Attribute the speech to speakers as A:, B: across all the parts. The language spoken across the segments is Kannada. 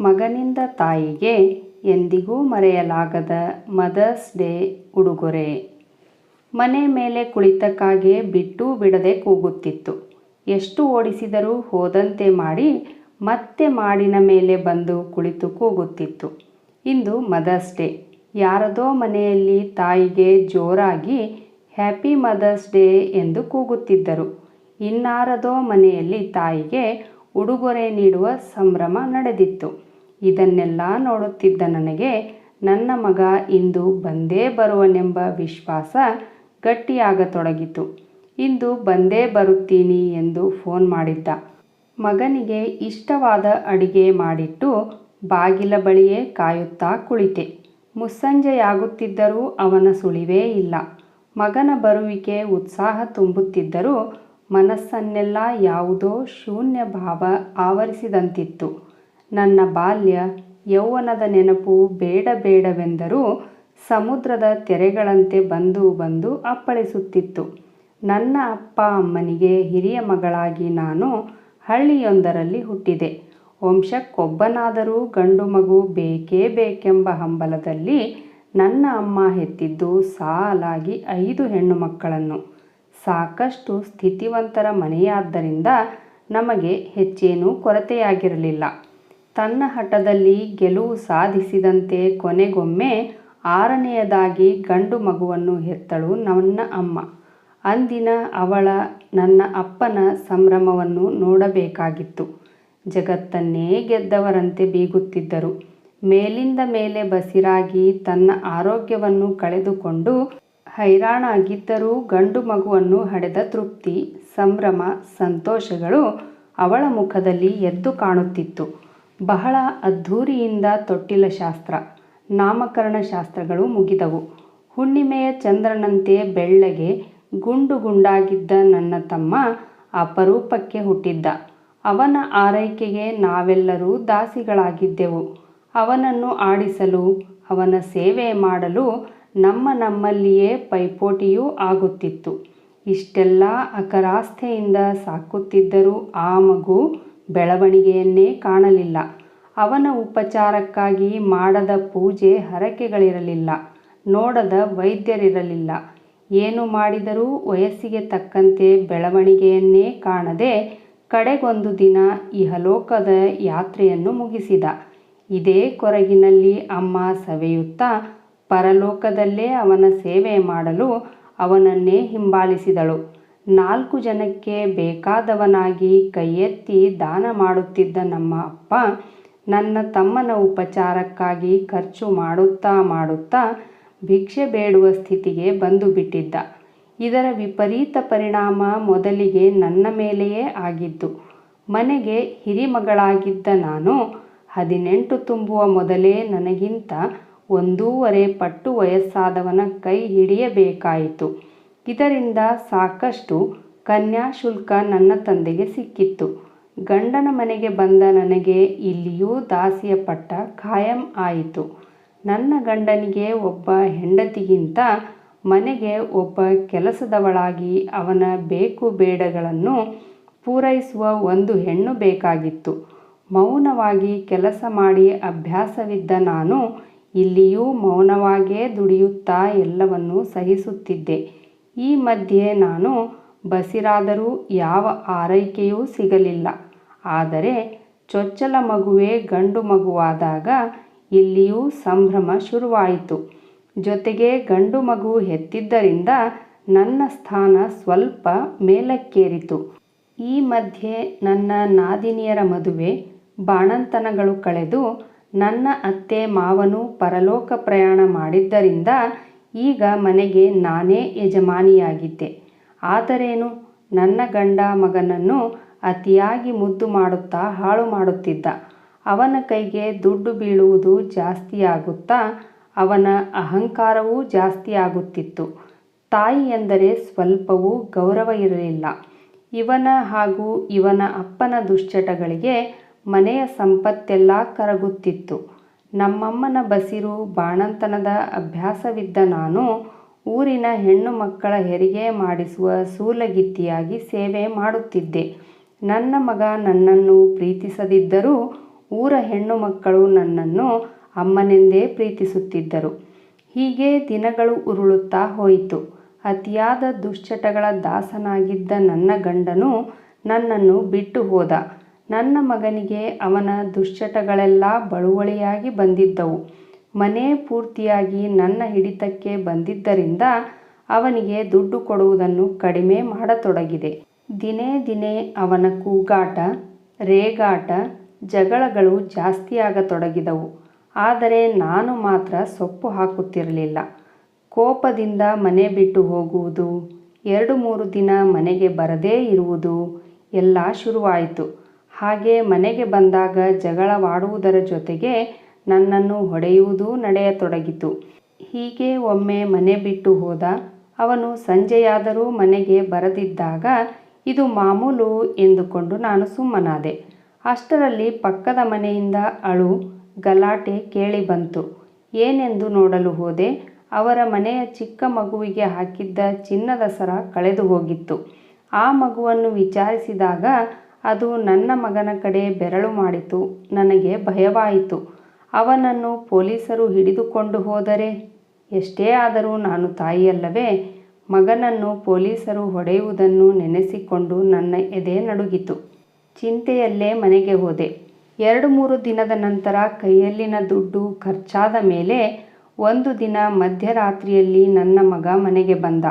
A: ಮಗನಿಂದ ತಾಯಿಗೆ ಎಂದಿಗೂ ಮರೆಯಲಾಗದ ಮದರ್ಸ್ ಡೇ ಉಡುಗೊರೆ. ಮನೆ ಮೇಲೆ ಕುಳಿತಕ್ಕಾಗೆ ಬಿಟ್ಟು ಬಿಡದೆ ಕೂಗುತ್ತಿತ್ತು. ಎಷ್ಟು ಓಡಿಸಿದರೂ ಹೋದಂತೆ ಮಾಡಿ ಮತ್ತೆ ಮಾಡಿನ ಮೇಲೆ ಬಂದು ಕುಳಿತು ಕೂಗುತ್ತಿತ್ತು. ಇಂದು ಮದರ್ಸ್ ಡೇ. ಯಾರದೋ ಮನೆಯಲ್ಲಿ ತಾಯಿಗೆ ಜೋರಾಗಿ ಹ್ಯಾಪಿ ಮದರ್ಸ್ ಡೇ ಎಂದು ಕೂಗುತ್ತಿದ್ದರು. ಇನ್ನಾರದೋ ಮನೆಯಲ್ಲಿ ತಾಯಿಗೆ ಉಡುಗೊರೆ ನೀಡುವ ಸಂಭ್ರಮ ನಡೆದಿತ್ತು. ಇದನ್ನೆಲ್ಲ ನೋಡುತ್ತಿದ್ದ ನನಗೆ, ನನ್ನ ಮಗ ಇಂದು ಬಂದೇ ಬರುವನೆಂಬ ವಿಶ್ವಾಸ ಗಟ್ಟಿಯಾಗತೊಡಗಿತು. ಇಂದು ಬಂದೇ ಬರುತ್ತೀನಿ ಎಂದು ಫೋನ್ ಮಾಡಿದ್ದ. ಮಗನಿಗೆ ಇಷ್ಟವಾದ ಅಡಿಗೆ ಮಾಡಿಟ್ಟು ಬಾಗಿಲ ಬಳಿಯೇ ಕಾಯುತ್ತಾ ಕುಳಿತೆ. ಮುಸ್ಸಂಜೆಯಾಗುತ್ತಿದ್ದರೂ ಅವನ ಸುಳಿವೇ ಇಲ್ಲ. ಮಗನ ಬರುವಿಕೆ ಉತ್ಸಾಹ ತುಂಬುತ್ತಿದ್ದರೂ ಮನಸ್ಸನ್ನೆಲ್ಲ ಯಾವುದೋ ಶೂನ್ಯ ಭಾವ ಆವರಿಸಿದಂತಿತ್ತು. ನನ್ನ ಬಾಲ್ಯ, ಯೌವನದ ನೆನಪು ಬೇಡ ಬೇಡವೆಂದರೂ ಸಮುದ್ರದ ತೆರೆಗಳಂತೆ ಬಂದು ಬಂದು ಅಪ್ಪಳಿಸುತ್ತಿತ್ತು. ನನ್ನ ಅಪ್ಪ ಅಮ್ಮನಿಗೆ ಹಿರಿಯ ಮಗಳಾಗಿ ನಾನು ಹಳ್ಳಿಯೊಂದರಲ್ಲಿ ಹುಟ್ಟಿದೆ. ವಂಶಕ್ಕೊಬ್ಬನಾದರೂ ಗಂಡು ಮಗು ಬೇಕೇ ಬೇಕೆಂಬ ಹಂಬಲದಲ್ಲಿ ನನ್ನ ಅಮ್ಮ ಹೆತ್ತಿದ್ದು ಸಾಲಾಗಿ ಐದು ಹೆಣ್ಣು ಮಕ್ಕಳನ್ನು ಸಾಕಷ್ಟು ಸ್ಥಿತಿವಂತರ ಮನೆಯಾದ್ದರಿಂದ ನಮಗೆ ಹೆಚ್ಚೇನೂ ಕೊರತೆಯಾಗಿರಲಿಲ್ಲ. ತನ್ನ ಹಠದಲ್ಲಿ ಗೆಲುವು ಸಾಧಿಸಿದಂತೆ ಕೊನೆಗೊಮ್ಮೆ ಆರನೆಯದಾಗಿ ಗಂಡು ಮಗುವನ್ನು ಹೆತ್ತಳು ನನ್ನ ಅಮ್ಮ. ಅಂದಿನ ಅವಳ, ನನ್ನ ಅಪ್ಪನ ಸಂಭ್ರಮವನ್ನು ನೋಡಬೇಕಾಗಿತ್ತು. ಜಗತ್ತನ್ನೇ ಗೆದ್ದವರಂತೆ ಬೀಗುತ್ತಿದ್ದರು. ಮೇಲಿಂದ ಮೇಲೆ ಬಸಿರಾಗಿ ತನ್ನ ಆರೋಗ್ಯವನ್ನು ಕಳೆದುಕೊಂಡು ಹೈರಾಣಾಗಿದ್ದರೂ ಗಂಡು ಮಗುವನ್ನು ಹಡೆದ ತೃಪ್ತಿ, ಸಂಭ್ರಮ, ಸಂತೋಷಗಳು ಅವಳ ಮುಖದಲ್ಲಿ ಎದ್ದು ಕಾಣುತ್ತಿತ್ತು. ಬಹಳ ಅದ್ಧೂರಿಯಿಂದ ತೊಟ್ಟಿಲ ಶಾಸ್ತ್ರ, ನಾಮಕರಣ ಶಾಸ್ತ್ರಗಳು ಮುಗಿದವು. ಹುಣ್ಣಿಮೆಯ ಚಂದ್ರನಂತೆ ಬೆಳ್ಳಗೆ ಗುಂಡು ಗುಂಡಾಗಿದ್ದ ನನ್ನ ತಮ್ಮ ಅಪರೂಪಕ್ಕೆ ಹುಟ್ಟಿದ್ದ. ಅವನ ಆರೈಕೆಗೆ ನಾವೆಲ್ಲರೂ ದಾಸಿಗಳಾಗಿದ್ದೆವು. ಅವನನ್ನು ಆಡಿಸಲು, ಅವನ ಸೇವೆ ಮಾಡಲು ನಮ್ಮ ನಮ್ಮಲ್ಲಿಯೇ ಪೈಪೋಟಿಯೂ ಆಗುತ್ತಿತ್ತು. ಇಷ್ಟೆಲ್ಲ ಅಕರಾಸ್ಥೆಯಿಂದ ಸಾಕುತ್ತಿದ್ದರೂ ಆ ಮಗು ಬೆಳವಣಿಗೆಯನ್ನೇ ಕಾಣಲಿಲ್ಲ. ಅವನ ಉಪಚಾರಕ್ಕಾಗಿ ಮಾಡದ ಪೂಜೆ ಹರಕೆಗಳಿರಲಿಲ್ಲ, ನೋಡದ ವೈದ್ಯರಿರಲಿಲ್ಲ. ಏನು ಮಾಡಿದರೂ ವಯಸ್ಸಿಗೆ ತಕ್ಕಂತೆ ಬೆಳವಣಿಗೆಯನ್ನೇ ಕಾಣದೆ ಕಡೆಗೊಂದು ದಿನ ಇಹಲೋಕದ ಯಾತ್ರೆಯನ್ನು ಮುಗಿಸಿದ. ಇದೇ ಕೊರಗಿನಲ್ಲಿ ಅಮ್ಮ ಸವೆಯುತ್ತಾ ಪರಲೋಕದಲ್ಲೇ ಅವನ ಸೇವೆ ಮಾಡಲು ಅವನನ್ನೇ ಹಿಂಬಾಲಿಸಿದಳು. ನಾಲ್ಕು ಜನಕ್ಕೆ ಬೇಕಾದವನಾಗಿ ಕೈಯೆತ್ತಿ ದಾನ ಮಾಡುತ್ತಿದ್ದ ನಮ್ಮ ಅಪ್ಪ ನನ್ನ ತಮ್ಮನ ಉಪಚಾರಕ್ಕಾಗಿ ಖರ್ಚು ಮಾಡುತ್ತಾ ಮಾಡುತ್ತಾ ಭಿಕ್ಷೆ ಬೇಡುವ ಸ್ಥಿತಿಗೆ ಬಂದು ಬಿಟ್ಟಿದ್ದ. ಇದರ ವಿಪರೀತ ಪರಿಣಾಮ ಮೊದಲಿಗೆ ನನ್ನ ಮೇಲೆಯೇ ಆಗಿದ್ದು, ಮನೆಗೆ ಹಿರಿಮಗಳಾಗಿದ್ದ ನಾನು ಹದಿನೆಂಟು ತುಂಬುವ ಮೊದಲೇ ನನಗಿಂತ ಒಂದೂವರೆ ಪಟ್ಟು ವಯಸ್ಸಾದವನ ಕೈ ಹಿಡಿಯಬೇಕಾಯಿತು. ಇದರಿಂದ ಸಾಕಷ್ಟು ಕನ್ಯಾಶುಲ್ಕ ನನ್ನ ತಂದೆಗೆ ಸಿಕ್ಕಿತ್ತು. ಗಂಡನ ಮನೆಗೆ ಬಂದ ನನಗೆ ಇಲ್ಲಿಯೂ ದಾಸಿಯ ಪಟ್ಟ ಖಾಯಂ ಆಯಿತು. ನನ್ನ ಗಂಡನಿಗೆ ಒಬ್ಬ ಹೆಂಡತಿಗಿಂತ ಮನೆಗೆ ಒಬ್ಬ ಕೆಲಸದವಳಾಗಿ ಅವನ ಬೇಕು ಬೇಡಗಳನ್ನು ಪೂರೈಸುವ ಒಂದು ಹೆಣ್ಣು ಬೇಕಾಗಿತ್ತು. ಮೌನವಾಗಿ ಕೆಲಸ ಮಾಡಿ ಅಭ್ಯಾಸವಿದ್ದ ನಾನು ಇಲ್ಲಿಯೂ ಮೌನವಾಗೇ ದುಡಿಯುತ್ತಾ ಎಲ್ಲವನ್ನೂ ಸಹಿಸುತ್ತಿದ್ದೆ. ಈ ಮಧ್ಯೆ ನಾನು ಬಸಿರಾದರೂ ಯಾವ ಆರೈಕೆಯೂ ಸಿಗಲಿಲ್ಲ. ಆದರೆ ಚೊಚ್ಚಲ ಮಗುವೇ ಗಂಡು ಮಗುವಾದಾಗ ಇಲ್ಲಿಯೂ ಸಂಭ್ರಮ ಶುರುವಾಯಿತು. ಜೊತೆಗೆ ಗಂಡು ಮಗು ಹೆತ್ತಿದ್ದರಿಂದ ನನ್ನ ಸ್ಥಾನ ಸ್ವಲ್ಪ ಮೇಲಕ್ಕೇರಿತು. ಈ ಮಧ್ಯೆ ನನ್ನ ನಾದಿನಿಯರ ಮದುವೆ, ಬಾಣಂತನಗಳು ಕಳೆದು ನನ್ನ ಅತ್ತೆ ಮಾವನು ಪರಲೋಕ ಪ್ರಯಾಣ ಮಾಡಿದ್ದರಿಂದ ಈಗ ಮನೆಗೆ ನಾನೇ ಯಜಮಾನಿಯಾಗಿದ್ದೆ. ಆದರೇನು? ನನ್ನ ಗಂಡ ಮಗನನ್ನು ಅತಿಯಾಗಿ ಮುದ್ದು ಮಾಡುತ್ತಾ ಹಾಳು ಮಾಡುತ್ತಿದ್ದ. ಅವನ ಕೈಗೆ ದುಡ್ಡು ಬೀಳುವುದು ಜಾಸ್ತಿಯಾಗುತ್ತಾ ಅವನ ಅಹಂಕಾರವೂ ಜಾಸ್ತಿಯಾಗುತ್ತಿತ್ತು. ತಾಯಿ ಎಂದರೆ ಸ್ವಲ್ಪವೂ ಗೌರವ ಇರಲಿಲ್ಲ. ಇವನ ಹಾಗೂ ಇವನ ಅಪ್ಪನ ದುಶ್ಚಟಗಳಿಗೆ ಮನೆಯ ಸಂಪತ್ತೆಲ್ಲ ಕರಗುತ್ತಿತ್ತು. ನಮ್ಮಮ್ಮನ ಬಸಿರು ಬಾಣಂತನದ ಅಭ್ಯಾಸವಿದ್ದ ನಾನು ಊರಿನ ಹೆಣ್ಣು ಮಕ್ಕಳ ಹೆರಿಗೆ ಮಾಡಿಸುವ ಸೂಲಗಿತ್ತಿಯಾಗಿ ಸೇವೆ ಮಾಡುತ್ತಿದ್ದೆ. ನನ್ನ ಮಗ ನನ್ನನ್ನು ಪ್ರೀತಿಸದಿದ್ದರೂ ಊರ ಹೆಣ್ಣು ಮಕ್ಕಳು ನನ್ನನ್ನು ಅಮ್ಮನೆಂದೇ ಪ್ರೀತಿಸುತ್ತಿದ್ದರು. ಹೀಗೆ ದಿನಗಳು ಉರುಳುತ್ತಾ ಹೋಯಿತು. ಅತಿಯಾದ ದುಶ್ಚಟಗಳ ದಾಸನಾಗಿದ್ದ ನನ್ನ ಗಂಡನು ನನ್ನನ್ನು ಬಿಟ್ಟು ಹೋದ. ನನ್ನ ಮಗನಿಗೆ ಅವನ ದುಶ್ಚಟಗಳೆಲ್ಲ ಬಳುವಳಿಯಾಗಿ ಬಂದಿದ್ದವು. ಮನೆ ಪೂರ್ತಿಯಾಗಿ ನನ್ನ ಹಿಡಿತಕ್ಕೆ ಬಂದಿದ್ದರಿಂದ ಅವನಿಗೆ ದುಡ್ಡು ಕೊಡುವುದನ್ನು ಕಡಿಮೆ ಮಾಡತೊಡಗಿದೆ. ದಿನೇ ದಿನೇ ಅವನ ಕೂಗಾಟ, ರೇಗಾಟ, ಜಗಳಗಳು ಜಾಸ್ತಿಯಾಗತೊಡಗಿದವು ಆದರೆ ನಾನು ಮಾತ್ರ ಸೊಪ್ಪು ಹಾಕುತ್ತಿರಲಿಲ್ಲ. ಕೋಪದಿಂದ ಮನೆ ಬಿಟ್ಟು ಹೋಗುವುದು, ಎರಡು ಮೂರು ದಿನ ಮನೆಗೆ ಬರದೇ ಇರುವುದು ಎಲ್ಲ ಶುರುವಾಯಿತು. ಹಾಗೆ ಮನೆಗೆ ಬಂದಾಗ ಜಗಳವಾಡುವುದರ ಜೊತೆಗೆ ನನ್ನನ್ನು ಹೊಡೆಯುವುದೂ ನಡೆಯತೊಡಗಿತು. ಹೀಗೆ ಒಮ್ಮೆ ಮನೆ ಬಿಟ್ಟು ಹೋದ ಅವನು ಸಂಜೆಯಾದರೂ ಮನೆಗೆ ಬರದಿದ್ದಾಗ, ಇದು ಮಾಮೂಲು ಎಂದುಕೊಂಡು ನಾನು ಸುಮ್ಮನಾದೆ. ಅಷ್ಟರಲ್ಲಿ ಪಕ್ಕದ ಮನೆಯಿಂದ ಅಳು ಗಲಾಟೆ ಕೇಳಿ ಬಂತು. ಏನೆಂದು ನೋಡಲು ಹೋದೆ? ಅವರ ಮನೆಯ ಚಿಕ್ಕ ಮಗುವಿಗೆ ಹಾಕಿದ್ದ ಚಿನ್ನದ ಸರ ಕಳೆದು ಹೋಗಿತ್ತು. ಆ ಮಗುವನ್ನು ವಿಚಾರಿಸಿದಾಗ ಅದು ನನ್ನ ಮಗನ ಕಡೆ ಬೆರಳು ಮಾಡಿತು. ನನಗೆ ಭಯವಾಯಿತು. ಅವನನ್ನು ಪೊಲೀಸರು ಹಿಡಿದುಕೊಂಡು ಹೋದರೆ ಎಷ್ಟೇ ಆದರೂ ನಾನು ತಾಯಿಯಲ್ಲವೇ? ಮಗನನ್ನು ಪೊಲೀಸರು ಹೊಡೆಯುವುದನ್ನು ನೆನೆಸಿಕೊಂಡು ನನ್ನ ಎದೆ ನಡುಗಿತು. ಚಿಂತೆಯಲ್ಲೇ ಮನೆಗೆ ಹೋದೆ. ಎರಡು ಮೂರು ದಿನದ ನಂತರ ಕೈಯಲ್ಲಿನ ದುಡ್ಡು ಖರ್ಚಾದ ಮೇಲೆ ಒಂದು ದಿನ ಮಧ್ಯರಾತ್ರಿಯಲ್ಲಿ ನನ್ನ ಮಗ ಮನೆಗೆ ಬಂದ.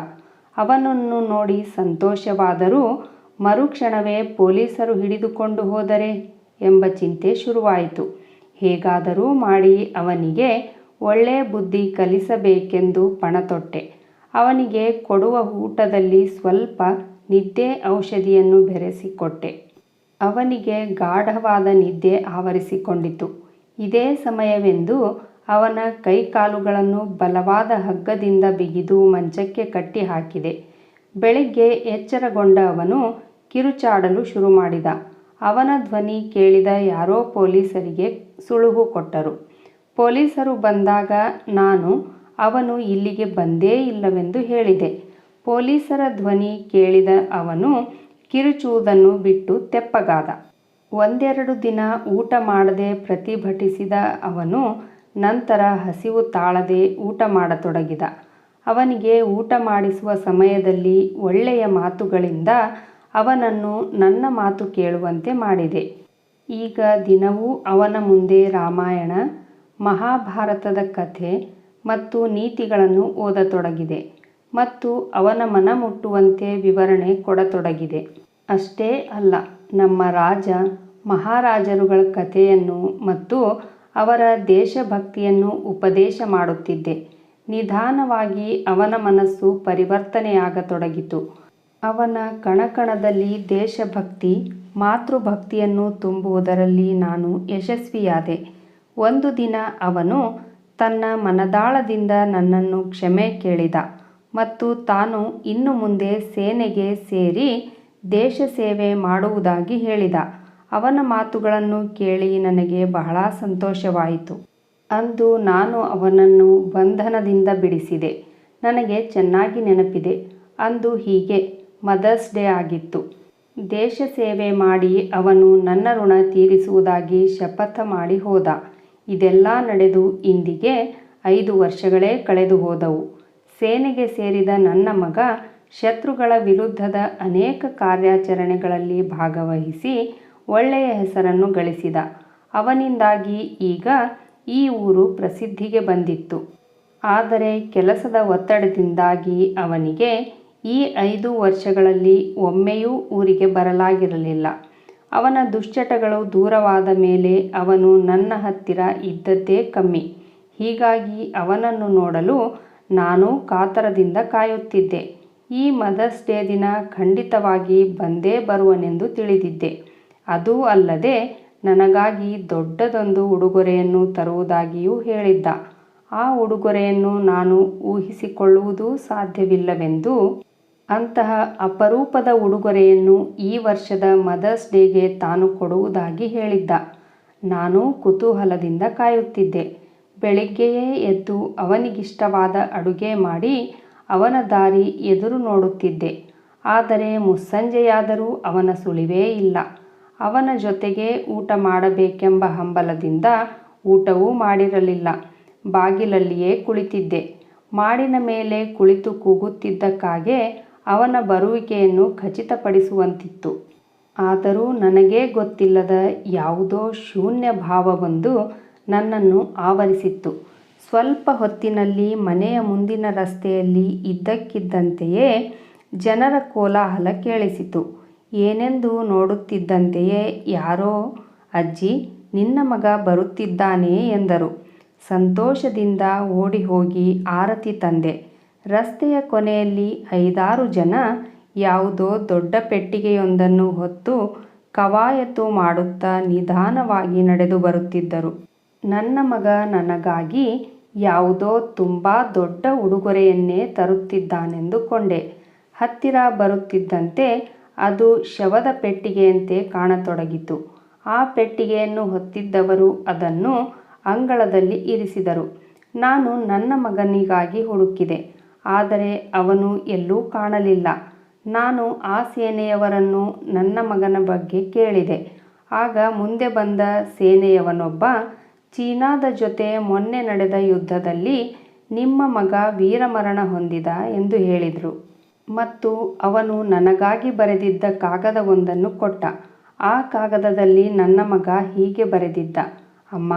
A: ಅವನನ್ನು ನೋಡಿ ಸಂತೋಷವಾದರೂ ಮರುಕ್ಷಣವೇ ಪೊಲೀಸರು ಹಿಡಿದುಕೊಂಡು ಹೋದರೆ ಎಂಬ ಚಿಂತೆ ಶುರುವಾಯಿತು. ಹೇಗಾದರೂ ಮಾಡಿ ಅವನಿಗೆ ಒಳ್ಳೆಯ ಬುದ್ಧಿ ಕಲಿಸಬೇಕೆಂದು ಪಣತೊಟ್ಟೆ. ಅವನಿಗೆ ಕೊಡುವ ಊಟದಲ್ಲಿ ಸ್ವಲ್ಪ ನಿದ್ದೆ ಔಷಧಿಯನ್ನು ಬೆರೆಸಿಕೊಟ್ಟೆ. ಅವನಿಗೆ ಗಾಢವಾದ ನಿದ್ದೆ ಆವರಿಸಿಕೊಂಡಿತು. ಇದೇ ಸಮಯವೆಂದು ಅವನ ಕೈಕಾಲುಗಳನ್ನು ಬಲವಾದ ಹಗ್ಗದಿಂದ ಬಿಗಿದು ಮಂಚಕ್ಕೆ ಕಟ್ಟಿ ಹಾಕಿದೆ ಬೆಳಿಗ್ಗೆ ಎಚ್ಚರಗೊಂಡ ಅವನು ಕಿರುಚಾಡಲು ಶುರು ಮಾಡಿದ. ಅವನ ಧ್ವನಿ ಕೇಳಿದ ಯಾರೋ ಪೊಲೀಸರಿಗೆ ಸುಳುಹು ಕೊಟ್ಟರು. ಪೊಲೀಸರು ಬಂದಾಗ ನಾನು ಅವನು ಇಲ್ಲಿಗೆ ಬಂದೇ ಇಲ್ಲವೆಂದು ಹೇಳಿದೆ. ಪೊಲೀಸರ ಧ್ವನಿ ಕೇಳಿದ ಅವನು ಕಿರುಚುವುದನ್ನು ಬಿಟ್ಟು ತೆಪ್ಪಗಾದ. ಒಂದೆರಡು ದಿನ ಊಟ ಮಾಡದೆ ಪ್ರತಿಭಟಿಸಿದ ಅವನು ನಂತರ ಹಸಿವು ತಾಳದೆ ಊಟ ಮಾಡತೊಡಗಿದ. ಅವನಿಗೆ ಊಟ ಮಾಡಿಸುವ ಸಮಯದಲ್ಲಿ ಒಳ್ಳೆಯ ಮಾತುಗಳಿಂದ ಅವನನ್ನು ನನ್ನ ಮಾತು ಕೇಳುವಂತೆ ಮಾಡಿದೆ. ಈಗ ದಿನವೂ ಅವನ ಮುಂದೆ ರಾಮಾಯಣ, ಮಹಾಭಾರತದ ಕಥೆ ಮತ್ತು ನೀತಿಗಳನ್ನು ಓದತೊಡಗಿದೆ ಮತ್ತು ಅವನ ಮನ ಮುಟ್ಟುವಂತೆ ವಿವರಣೆ ಕೊಡತೊಡಗಿದೆ. ಅಷ್ಟೇ ಅಲ್ಲ, ನಮ್ಮ ರಾಜ ಮಹಾರಾಜರುಗಳ ಕಥೆಯನ್ನು ಮತ್ತು ಅವರ ದೇಶಭಕ್ತಿಯನ್ನು ಉಪದೇಶ ಮಾಡುತ್ತಿದ್ದೆ. ನಿಧಾನವಾಗಿ ಅವನ ಮನಸ್ಸು ಪರಿವರ್ತನೆಯಾಗತೊಡಗಿತು. ಅವನ ಕಣಕಣದಲ್ಲಿ ದೇಶಭಕ್ತಿ, ಮಾತೃಭಕ್ತಿಯನ್ನು ತುಂಬುವುದರಲ್ಲಿ ನಾನು ಯಶಸ್ವಿಯಾದೆ. ಒಂದು ದಿನ ಅವನು ತನ್ನ ಮನದಾಳದಿಂದ ನನ್ನನ್ನು ಕ್ಷಮೆ ಕೇಳಿದ ಮತ್ತು ತಾನು ಇನ್ನು ಮುಂದೆ ಸೇನೆಗೆ ಸೇರಿ ದೇಶ ಸೇವೆ ಮಾಡುವುದಾಗಿ ಹೇಳಿದ. ಅವನ ಮಾತುಗಳನ್ನು ಕೇಳಿ ನನಗೆ ಬಹಳ ಸಂತೋಷವಾಯಿತು. ಅಂದು ನಾನು ಅವನನ್ನು ಬಂಧನದಿಂದ ಬಿಡಿಸಿದೆ. ನನಗೆ ಚೆನ್ನಾಗಿ ನೆನಪಿದೆ. ಅಂದು ಹೀಗೆ. ಮದರ್ಸ್ ಡೇ ಆಗಿತ್ತು. ದೇಶ ಸೇವೆ ಮಾಡಿ ಅವನು ನನ್ನ ಋಣ ತೀರಿಸುವುದಾಗಿ ಶಪಥ ಮಾಡಿ ಹೋದ. ಇದೆಲ್ಲ ನಡೆದು ಇಂದಿಗೆ ಐದು ವರ್ಷಗಳೇ ಕಳೆದು ಹೋದವು. ಸೇನೆಗೆ ಸೇರಿದ ನನ್ನ ಮಗ ಶತ್ರುಗಳ ವಿರುದ್ಧದ ಅನೇಕ ಕಾರ್ಯಾಚರಣೆಗಳಲ್ಲಿ ಭಾಗವಹಿಸಿ ಒಳ್ಳೆಯ ಹೆಸರನ್ನು ಗಳಿಸಿದ. ಅವನಿಂದಾಗಿ ಈಗ ಈ ಊರು ಪ್ರಸಿದ್ಧಿಗೆ ಬಂದಿತ್ತು. ಆದರೆ ಕೆಲಸದ ಒತ್ತಡದಿಂದಾಗಿ ಅವನಿಗೆ ಈ ಐದು ವರ್ಷಗಳಲ್ಲಿ ಒಮ್ಮೆಯೂ ಊರಿಗೆ ಬರಲಾಗಿರಲಿಲ್ಲ. ಅವನ ದುಶ್ಚಟಗಳು ದೂರವಾದ ಮೇಲೆ ಅವನು ನನ್ನ ಹತ್ತಿರ ಇದ್ದದ್ದೇ ಕಮ್ಮಿ. ಹೀಗಾಗಿ ಅವನನ್ನು ನೋಡಲು ನಾನು ಕಾತರದಿಂದ ಕಾಯುತ್ತಿದ್ದೆ. ಈ ಮದರ್ಸ್ ಡೇ ದಿನ ಖಂಡಿತವಾಗಿ ಬಂದೇ ಬರುವನೆಂದು ತಿಳಿದಿದ್ದೆ. ಅದೂ ಅಲ್ಲದೆ ನನಗಾಗಿ ದೊಡ್ಡದೊಂದು ಉಡುಗೊರೆಯನ್ನು ತರುವುದಾಗಿಯೂ ಹೇಳಿದ್ದ. ಆ ಉಡುಗೊರೆಯನ್ನು ನಾನು ಊಹಿಸಿಕೊಳ್ಳುವುದೂ ಸಾಧ್ಯವಿಲ್ಲವೆಂದು ಅಂತಹ ಅಪರೂಪದ ಉಡುಗೊರೆಯನ್ನು ಈ ವರ್ಷದ ಮದರ್ಸ್ ಡೇಗೆ ತಾನು ಕೊಡುವುದಾಗಿ ಹೇಳಿದ್ದ. ನಾನು ಕುತೂಹಲದಿಂದ ಕಾಯುತ್ತಿದ್ದೆ. ಬೆಳಿಗ್ಗೆಯೇ ಎದ್ದು ಅವನಿಗಿಷ್ಟವಾದ ಅಡುಗೆ ಮಾಡಿ ಅವನ ದಾರಿ ಎದುರು ನೋಡುತ್ತಿದ್ದೆ. ಆದರೆ ಮುಸ್ಸಂಜೆಯಾದರೂ ಅವನ ಸುಳಿವೇ ಇಲ್ಲ. ಅವನ ಜೊತೆಗೆ ಊಟ ಮಾಡಬೇಕೆಂಬ ಹಂಬಲದಿಂದ ಊಟವೂ ಮಾಡಿರಲಿಲ್ಲ. ಬಾಗಿಲಲ್ಲಿಯೇ ಕುಳಿತಿದ್ದೆ. ಮಾಡಿನ ಮೇಲೆ ಕುಳಿತು ಕೂಗುತ್ತಿದ್ದಕ್ಕಾಗೆ ಅವನ ಬರುವಿಕೆಯನ್ನು ಖಚಿತಪಡಿಸುವಂತಿತ್ತು. ಆದರೂ ನನಗೇ ಗೊತ್ತಿಲ್ಲದ ಯಾವುದೋ ಶೂನ್ಯ ಭಾವ ಬಂದು ನನ್ನನ್ನು ಆವರಿಸಿತ್ತು. ಸ್ವಲ್ಪ ಹೊತ್ತಿನಲ್ಲಿ ಮನೆಯ ಮುಂದಿನ ರಸ್ತೆಯಲ್ಲಿ ಇದ್ದಕ್ಕಿದ್ದಂತೆಯೇ ಜನರ ಕೋಲಾಹಲ ಕೇಳಿಸಿತು. ಏನೆಂದು ನೋಡುತ್ತಿದ್ದಂತೆಯೇ, ಯಾರೋ, ಅಜ್ಜಿ, ನಿನ್ನ ಮಗ ಬರುತ್ತಿದ್ದಾನೆ ಎಂದರು. ಸಂತೋಷದಿಂದ ಓಡಿ ಹೋಗಿ ಆರತಿ ತಂದೆ. ರಸ್ತೆಯ ಕೊನೆಯಲ್ಲಿ ಐದಾರು ಜನ ಯಾವುದೋ ದೊಡ್ಡ ಪೆಟ್ಟಿಗೆಯೊಂದನ್ನು ಹೊತ್ತು ಕವಾಯತು ಮಾಡುತ್ತಾ ನಿಧಾನವಾಗಿ ನಡೆದು ಬರುತ್ತಿದ್ದರು. ನನ್ನ ಮಗ ನನಗಾಗಿ ಯಾವುದೋ ತುಂಬ ದೊಡ್ಡ ಉಡುಗೊರೆಯನ್ನೇ ತರುತ್ತಿದ್ದಾನೆಂದುಕೊಂಡೆ ಹತ್ತಿರ ಬರುತ್ತಿದ್ದಂತೆ ಅದು ಶವದ ಪೆಟ್ಟಿಗೆಯಂತೆ ಕಾಣತೊಡಗಿತು. ಆ ಪೆಟ್ಟಿಗೆಯನ್ನು ಹೊತ್ತಿದ್ದವರು ಅದನ್ನು ಅಂಗಳದಲ್ಲಿ ಇರಿಸಿದರು. ನಾನು ನನ್ನ ಮಗನಿಗಾಗಿ ಹುಡುಕಿದೆ. ಆದರೆ ಅವನು ಎಲ್ಲೂ ಕಾಣಲಿಲ್ಲ. ನಾನು ಆ ಸೇನೆಯವರನ್ನು ನನ್ನ ಮಗನ ಬಗ್ಗೆ ಕೇಳಿದೆ. ಆಗ ಮುಂದೆ ಬಂದ ಸೇನೆಯವನೊಬ್ಬ, ಚೀನಾದ ಜೊತೆ ಮೊನ್ನೆ ನಡೆದ ಯುದ್ಧದಲ್ಲಿ ನಿಮ್ಮ ಮಗ ವೀರಮರಣ ಹೊಂದಿದ ಎಂದು ಹೇಳಿದರು. ಮತ್ತು ಅವನು ನನಗಾಗಿ ಬರೆದಿದ್ದ ಕಾಗದವೊಂದನ್ನು ಕೊಟ್ಟ. ಆ ಕಾಗದದಲ್ಲಿ ನನ್ನ ಮಗ ಹೀಗೆ ಬರೆದಿದ್ದ, ಅಮ್ಮ,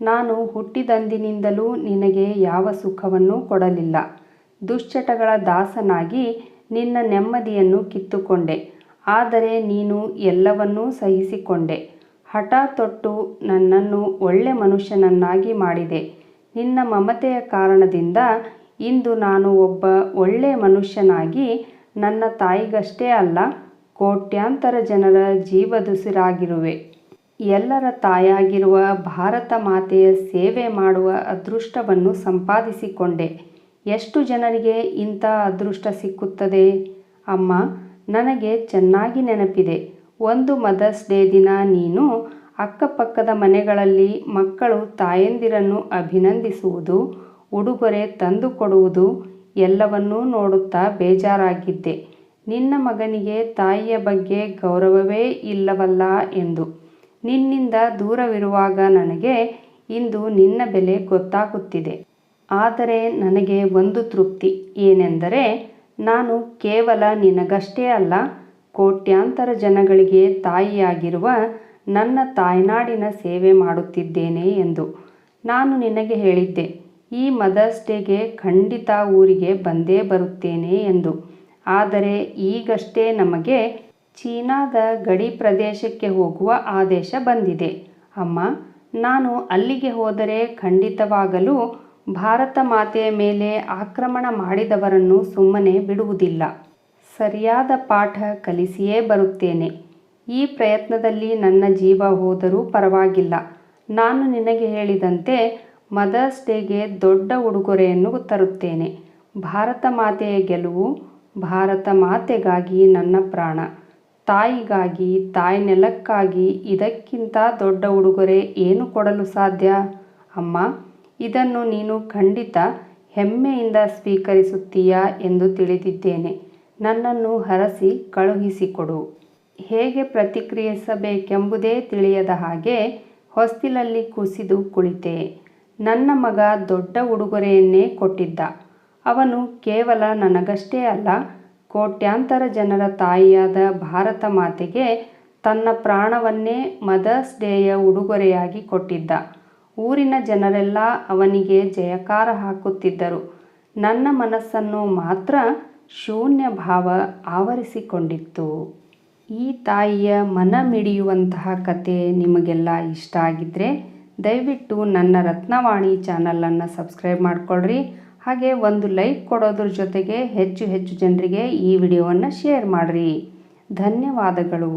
A: ನಾನು ಹುಟ್ಟಿದಂದಿನಿಂದಲೂ ನಿನಗೆ ಯಾವ ಸುಖವನ್ನೂ ಕೊಡಲಿಲ್ಲ. ದುಶ್ಚಟಗಳ ದಾಸನಾಗಿ ನಿನ್ನ ನೆಮ್ಮದಿಯನ್ನು ಕಿತ್ತುಕೊಂಡೆ. ಆದರೆ ನೀನು ಎಲ್ಲವನ್ನೂ ಸಹಿಸಿಕೊಂಡೆ. ಹಠ ತೊಟ್ಟು ನನ್ನನ್ನು ಒಳ್ಳೆ ಮನುಷ್ಯನನ್ನಾಗಿ ಮಾಡಿದೆ. ನಿನ್ನ ಮಮತೆಯ ಕಾರಣದಿಂದ ಇಂದು ನಾನು ಒಬ್ಬ ಒಳ್ಳೆ ಮನುಷ್ಯನಾಗಿ ನನ್ನ ತಾಯಿಗಷ್ಟೇ ಅಲ್ಲ, ಕೋಟ್ಯಾಂತರ ಜನರ ಜೀವದುಸಿರಾಗಿರುವೆ. ಎಲ್ಲರ ತಾಯಾಗಿರುವ ಭಾರತ ಮಾತೆಯ ಸೇವೆ ಮಾಡುವ ಅದೃಷ್ಟವನ್ನು ಸಂಪಾದಿಸಿಕೊಂಡೆ. ಎಷ್ಟು ಜನರಿಗೆ ಇಂಥ ಅದೃಷ್ಟ ಸಿಕ್ಕುತ್ತದೆ? ಅಮ್ಮ, ನನಗೆ ಚೆನ್ನಾಗಿ ನೆನಪಿದೆ. ಒಂದು ಮದರ್ಸ್ ಡೇ ದಿನ ನೀನು ಅಕ್ಕಪಕ್ಕದ ಮನೆಗಳಲ್ಲಿ ಮಕ್ಕಳು ತಾಯಂದಿರನ್ನು ಅಭಿನಂದಿಸುವುದು, ಉಡುಗೊರೆ ತಂದುಕೊಡುವುದು ಎಲ್ಲವನ್ನೂ ನೋಡುತ್ತಾ ಬೇಜಾರಾಗಿದ್ದೆ. ನಿನ್ನ ಮಗನಿಗೆ ತಾಯಿಯ ಬಗ್ಗೆ ಗೌರವವೇ ಇಲ್ಲವಲ್ಲ ಎಂದು. ನಿನ್ನಿಂದ ದೂರವಿರುವಾಗ ನನಗೆ ಇಂದು ನಿನ್ನ ಬೆಲೆ ಗೊತ್ತಾಗುತ್ತಿದೆ. ಆದರೆ ನನಗೆ ಒಂದು ತೃಪ್ತಿ ಏನೆಂದರೆ ನಾನು ಕೇವಲ ನಿನಗಷ್ಟೇ ಅಲ್ಲ, ಕೋಟ್ಯಾಂತರ ಜನಗಳಿಗೆ ತಾಯಿಯಾಗಿರುವ ನನ್ನ ತಾಯ್ನಾಡಿನ ಸೇವೆ ಮಾಡುತ್ತಿದ್ದೇನೆ ಎಂದು ನಾನು ನಿನಗೆ ಹೇಳಿದ್ದೆ. ಈ ಮದರ್ಸ್ ಡೇಗೆ ಖಂಡಿತ ಊರಿಗೆ ಬಂದೇ ಬರುತ್ತೇನೆ ಎಂದು. ಆದರೆ ಈಗಷ್ಟೇ ನಮಗೆ ಚೀನಾದ ಗಡಿ ಪ್ರದೇಶಕ್ಕೆ ಹೋಗುವ ಆದೇಶ ಬಂದಿದೆ. ಅಮ್ಮ, ನಾನು ಅಲ್ಲಿಗೆ ಹೋದರೆ ಖಂಡಿತವಾಗಲೂ ಭಾರತ ಮಾತೆಯ ಮೇಲೆ ಆಕ್ರಮಣ ಮಾಡಿದವರನ್ನು ಸುಮ್ಮನೆ ಬಿಡುವುದಿಲ್ಲ. ಸರಿಯಾದ ಪಾಠ ಕಲಿಸಿಯೇ ಬರುತ್ತೇನೆ. ಈ ಪ್ರಯತ್ನದಲ್ಲಿ ನನ್ನ ಜೀವ ಹೋದರೂ ಪರವಾಗಿಲ್ಲ. ನಾನು ನಿನಗೆ ಹೇಳಿದಂತೆ ಮದರ್ಸ್ ಡೇಗೆ ದೊಡ್ಡ ಉಡುಗೊರೆಯನ್ನು ತರುತ್ತೇನೆ. ಭಾರತ ಮಾತೆಯ ಗೆಲುವು ಭಾರತ ಮಾತೆಗಾಗಿ ನನ್ನ ಪ್ರಾಣ. ತಾಯಿಗಾಗಿ, ತಾಯಿ ನೆಲಕ್ಕಾಗಿ ಇದಕ್ಕಿಂತ ದೊಡ್ಡ ಉಡುಗೊರೆ ಏನು ಕೊಡಲು ಸಾಧ್ಯ? ಅಮ್ಮ ಇದನ್ನು ನೀನು ಖಂಡಿತ ಹೆಮ್ಮೆಯಿಂದ ಸ್ವೀಕರಿಸುತ್ತೀಯಾ ಎಂದು ತಿಳಿದಿದ್ದೇನೆ. ನನ್ನನ್ನು ಹರಸಿ ಕಳುಹಿಸಿಕೊಡು. ಹೇಗೆ ಪ್ರತಿಕ್ರಿಯಿಸಬೇಕೆಂಬುದೇ ತಿಳಿಯದ ಹಾಗೆ ಹೊಸ್ತಿಲಲ್ಲಿ ಕುಸಿದು ಕುಳಿತೆ. ನನ್ನ ಮಗ ದೊಡ್ಡ ಉಡುಗೊರೆಯನ್ನೇ ಕೊಟ್ಟಿದ್ದ. ಅವನು ಕೇವಲ ನನಗಷ್ಟೇ ಅಲ್ಲ, ಕೋಟ್ಯಾಂತರ ಜನರ ತಾಯಿಯಾದ ಭಾರತ ಮಾತೆಗೆ ತನ್ನ ಪ್ರಾಣವನ್ನೇ ಮದರ್ಸ್ ಡೇಯ ಉಡುಗೊರೆಯಾಗಿ ಕೊಟ್ಟಿದ್ದ. ಊರಿನ ಜನರೆಲ್ಲ ಅವನಿಗೆ ಜಯಕಾರ ಹಾಕುತ್ತಿದ್ದರು. ನನ್ನ ಮನಸ್ಸನ್ನು ಮಾತ್ರ ಶೂನ್ಯ ಭಾವ ಆವರಿಸಿಕೊಂಡಿತ್ತು. ಈ ತಾಯಿಯ ಮನ ಮಿಡಿಯುವಂತಹ ಕತೆ ನಿಮಗೆಲ್ಲ ಇಷ್ಟ ಆಗಿದ್ದರೆ ದಯವಿಟ್ಟು ನನ್ನ ರತ್ನವಾಣಿ ಚಾನಲನ್ನು ಸಬ್ಸ್ಕ್ರೈಬ್ ಮಾಡಿಕೊಳ್ಳ್ರಿ ಹಾಗೆ ಒಂದು ಲೈಕ್ ಕೊಡೋದ್ರ ಜೊತೆಗೆ ಹೆಚ್ಚು ಹೆಚ್ಚು ಜನರಿಗೆ ಈ ವಿಡಿಯೋವನ್ನು ಶೇರ್ ಮಾಡಿರಿ. ಧನ್ಯವಾದಗಳು.